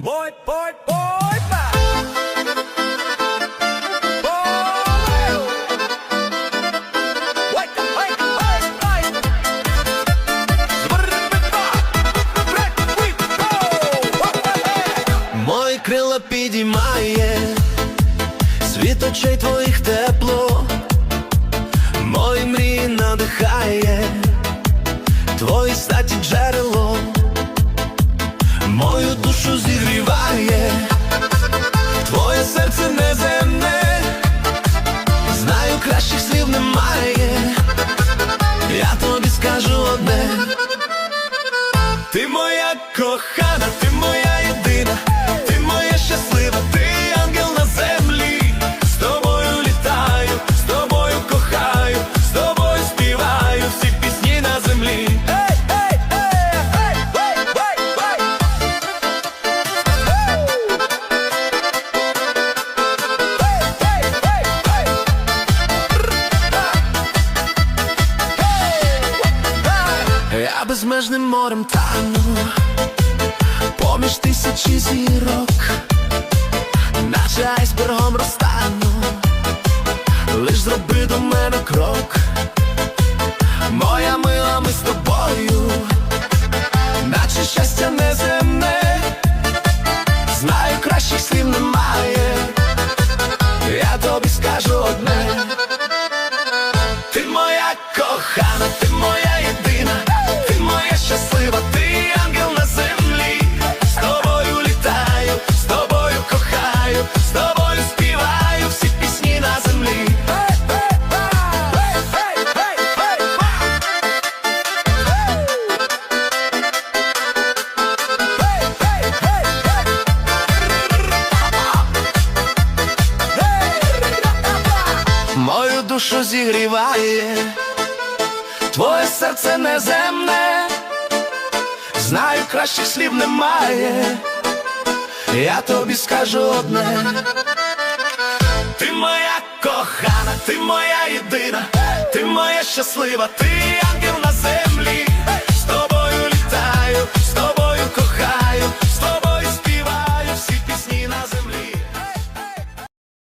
Boy, boy, boy, pa. Мої крила підіймає, світ очей твоїх тепло, мої мрії надихає, твої статі джерело, мою душу зі. Кохана, ти моя безмежним морем тану, поміж тисячі зірок, наче айсбергом розтану, лиш зроби до мене крок, моя мила, ми з тобою, наче щастя неземне, знаю, кращих слів немає, я тобі скажу одне. Душу зігріває, твоє серце неземне, знаю, кращих слів немає. Я тобі скажу одне. Ти моя кохана, ти моя єдина, ти моя щаслива, ти